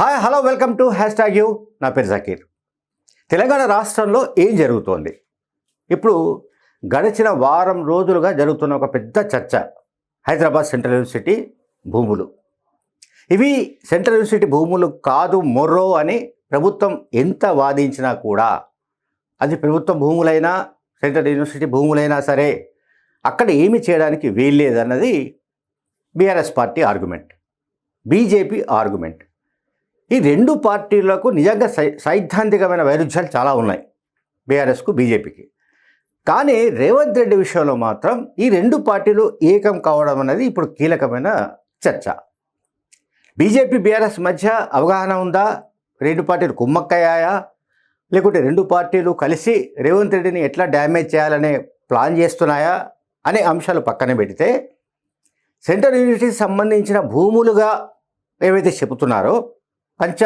Hi hello welcome to hashtag you నా పేరు జకీర్. తెలంగాణ రాష్ట్రంలో ఏం జరుగుతోంది? ఇప్పుడు గడిచిన వారం రోజులుగా జరుగుతున్న ఒక పెద్ద చర్చ హైదరాబాద్ సెంట్రల్ యూనివర్సిటీ భూములు. ఇవి సెంట్రల్ యూనివర్సిటీ భూములు కాదు మొర్రో అని ప్రభుత్వం ఎంత వాదించినా కూడా అది ప్రభుత్వ భూములైనా సెంట్రల్ యూనివర్సిటీ భూములైనా సరే అక్కడ ఏమి చేయడానికి వీల్లేదన్నది BRS party argument. BJP argument. ఈ రెండు పార్టీలకు నిజంగా సైద్ధాంతికమైన వైరుధ్యాలు చాలా ఉన్నాయి బీఆర్ఎస్కు బీజేపీకి. కానీ రేవంత్ రెడ్డి విషయంలో మాత్రం ఈ రెండు పార్టీలు ఏకం కావడం అనేది ఇప్పుడు కీలకమైన చర్చ. బీజేపీ బీఆర్ఎస్ మధ్య అవగాహన ఉందా? రెండు పార్టీలు కుమ్మక్కయ్యాయా? లేకుంటే రెండు పార్టీలు కలిసి రేవంత్ రెడ్డిని ఎట్లా డ్యామేజ్ చేయాలనే ప్లాన్ చేస్తున్నాయా? అనే అంశాలు పక్కన పెడితే సెంట్రల్ యూనివర్సిటీకి సంబంధించిన భూములుగా ఏవైతే చెబుతున్నారో పంచ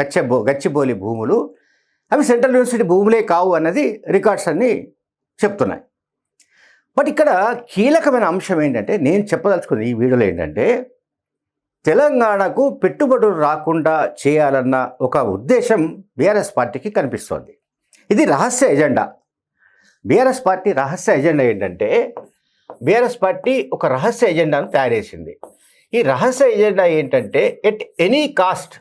గచ్చబో గచ్చిబోలి భూములు. అవి సెంట్రల్ యూనివర్సిటీ భూములే కావు అన్నది రికార్డ్స్ అన్నీ చెప్తున్నాయి. బట్ ఇక్కడ కీలకమైన అంశం ఏంటంటే నేను చెప్పదలుచుకున్న ఈ వీడియోలో ఏంటంటే తెలంగాణకు పెట్టుబడులు రాకుండా చేయాలన్న ఒక ఉద్దేశం బీఆర్ఎస్ పార్టీకి కనిపిస్తోంది. ఇది రహస్య ఎజెండా. బీఆర్ఎస్ పార్టీ రహస్య ఎజెండా ఏంటంటే బీఆర్ఎస్ పార్టీ ఒక రహస్య ఎజెండాను తయారు చేసింది. ఈ రహస్య ఎజెండా ఏంటంటే at any cost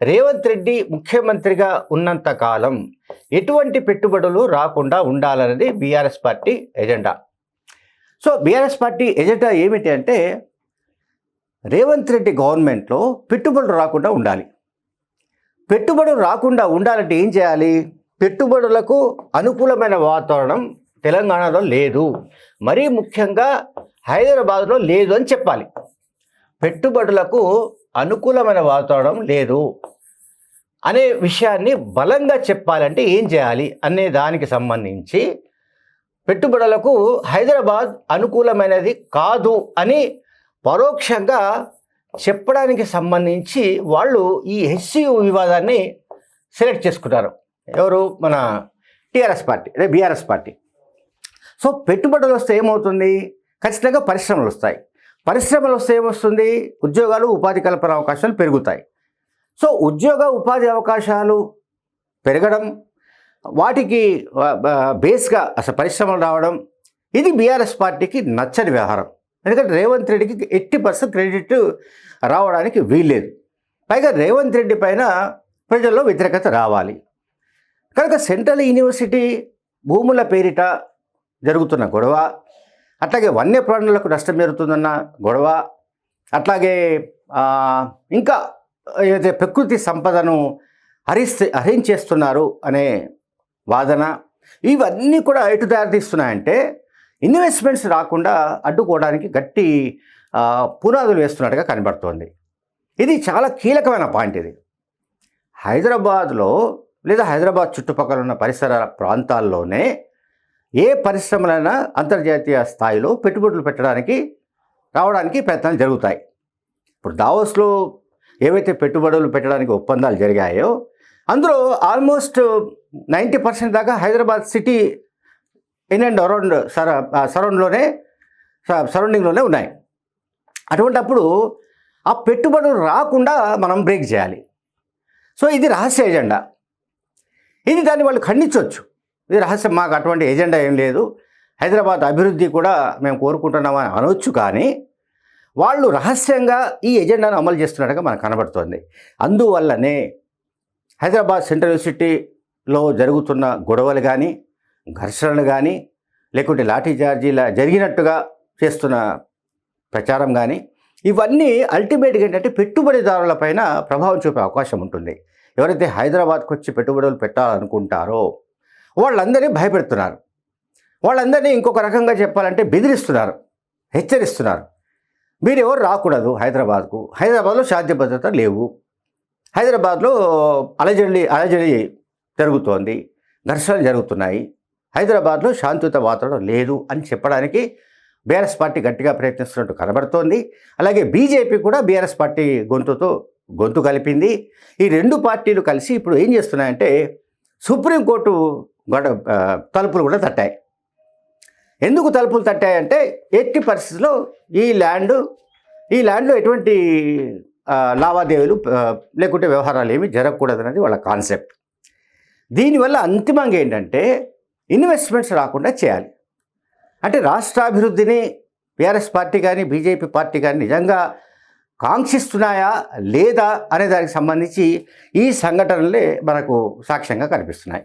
Revanth Reddy ముఖ్యమంత్రిగా ఉన్నంత కాలం ఎటువంటి పెట్టుబడులు రాకుండా ఉండాలన్నది BRS party agenda. So BRS party agenda ఏమిటి అంటే రేవంత్ రెడ్డి గవర్నమెంట్లో పెట్టుబడులు రాకుండా ఉండాలి. పెట్టుబడులు రాకుండా ఉండాలంటే ఏం చేయాలి? పెట్టుబడులకు అనుకూలమైన వాతావరణం తెలంగాణలో లేదు. మరీ ముఖ్యంగా హైదరాబాద్లో లేదు అని చెప్పాలి. పెట్టుబడులకు అనుకూలమైన వాతావరణం లేదు అనే విషయాన్ని బలంగా చెప్పాలంటే ఏం చేయాలి అనే దానికి సంబంధించి పెట్టుబడులకు హైదరాబాద్ అనుకూలమైనది కాదు అని పరోక్షంగా చెప్పడానికి సంబంధించి వాళ్ళు ఈ హెచ్సియు వివాదాన్ని సెలెక్ట్ చేసుకుంటారు. ఎవరు? మన టీఆర్ఎస్ పార్టీ అదే బీఆర్ఎస్ పార్టీ. సో పెట్టుబడులు వస్తే ఏమవుతుంది? ఖచ్చితంగా పరిశ్రమలు వస్తాయి. పరిశ్రమలు వస్తే ఏమొస్తుంది ఉద్యోగాలు ఉపాధి కల్పన అవకాశాలు పెరుగుతాయి. సో ఉద్యోగ ఉపాధి అవకాశాలు పెరగడం వాటికి బేస్గా అసలు పరిశ్రమలు రావడం ఇది బీఆర్ఎస్ పార్టీకి నచ్చని వ్యవహారం. ఎందుకంటే రేవంత్ రెడ్డికి ఎట్టి పర్సెంట్ క్రెడిట్ రావడానికి వీల్లేదు. పైగా రేవంత్ రెడ్డి పైన ప్రజల్లో వ్యతిరేకత రావాలి. కనుక సెంట్రల్ యూనివర్సిటీ భూముల పేరిట జరుగుతున్న గొడవ అట్లాగే వన్యప్రాణులకు నష్టం జరుగుతుందన్న గొడవ అట్లాగే ఇంకా ఏదైతే ప్రకృతి సంపదను హరిస్తే హరించేస్తున్నారు అనే వాదన ఇవన్నీ కూడా ఎటు దారితీస్తున్నాయంటే ఇన్వెస్ట్మెంట్స్ రాకుండా అడ్డుకోవడానికి గట్టి పునాదులు వేస్తున్నట్టుగా కనబడుతోంది. ఇది చాలా కీలకమైన పాయింట్ ఇది. హైదరాబాద్లో లేదా హైదరాబాద్ చుట్టుపక్కల ఉన్న పరిసర ప్రాంతాల్లోనే ఏ పరిశ్రమలైనా అంతర్జాతీయ స్థాయిలో పెట్టుబడులు పెట్టడానికి రావడానికి ప్రయత్నాలు జరుగుతాయి. ఇప్పుడు దావోస్లో ఏవైతే పెట్టుబడులు పెట్టడానికి ఒప్పందాలు జరిగాయో అందులో ఆల్మోస్ట్ నైంటీ పర్సెంట్ దాకా Hyderabad city in and around సర సరౌండ్లోనే సరౌండింగ్లోనే ఉన్నాయి. అటువంటప్పుడు ఆ పెట్టుబడులు రాకుండా మనం బ్రేక్ చేయాలి. సో ఇది రహస్య ఎజెండా. ఇది దాన్ని వాళ్ళు ఖండించవచ్చు ఇది రహస్యం మాకు అటువంటి ఎజెండా ఏం లేదు. హైదరాబాద్ అభివృద్ధి కూడా మేము కోరుకుంటున్నామని అనొచ్చు కానీ వాళ్ళు రహస్యంగా ఈ ఎజెండాను అమలు చేస్తున్నట్టుగా మనకు కనబడుతోంది. అందువల్లనే హైదరాబాద్ సెంట్రల్ యూనివర్సిటీలో జరుగుతున్న గొడవలు కానీ ఘర్షణలు కానీ లేకుంటే లాఠీ చార్జీల జరిగినట్టుగా చేస్తున్న ప్రచారం కానీ ఇవన్నీ అల్టిమేట్గా ఏంటంటే పెట్టుబడిదారులపైన ప్రభావం చూపే అవకాశం ఉంటుంది. ఎవరైతే హైదరాబాద్కు వచ్చి పెట్టుబడులు పెట్టాలనుకుంటారో వాళ్ళందరినీ భయపెడుతున్నారు. వాళ్ళందరినీ ఇంకొక రకంగా చెప్పాలంటే బెదిరిస్తున్నారు. హెచ్చరిస్తున్నారు. మీరు ఎవరు రాకూడదు హైదరాబాద్కు. హైదరాబాద్లో శాంతి భద్రత లేవు. హైదరాబాద్లో అలజడి అలజడి జరుగుతోంది. ఘర్షణలు జరుగుతున్నాయి. హైదరాబాద్లో శాంతియుత వాతావరణం లేదు అని చెప్పడానికి బీఆర్ఎస్ పార్టీ గట్టిగా ప్రయత్నిస్తున్నట్టు కనబడుతోంది. అలాగే బీజేపీ కూడా బీఆర్ఎస్ పార్టీ గొంతుతో గొంతు కలిపింది. ఈ రెండు పార్టీలు కలిసి ఇప్పుడు ఏం చేస్తున్నాయంటే సుప్రీంకోర్టు గొడ తలుపులు కూడా తట్టాయి. ఎందుకు తలుపులు తట్టాయంటే ఎట్టి పరిస్థితుల్లో ఈ ల్యాండ్ ఈ ల్యాండ్లో ఎటువంటి లావాదేవీలు లేకుంటే వ్యవహారాలు ఏమి జరగకూడదన్నది వాళ్ళ కాన్సెప్ట్. దీనివల్ల అంతిమంగా ఏంటంటే ఇన్వెస్ట్మెంట్స్ రాకుండా చేయాలి. అంటే రాష్ట్రాభివృద్ధిని బీఆర్ఎస్ పార్టీ కానీ బీజేపీ పార్టీ కానీ నిజంగా కాంక్షిస్తున్నాయా లేదా అనే దానికి సంబంధించి ఈ సంఘటనలే మనకు సాక్ష్యంగా కనిపిస్తున్నాయి.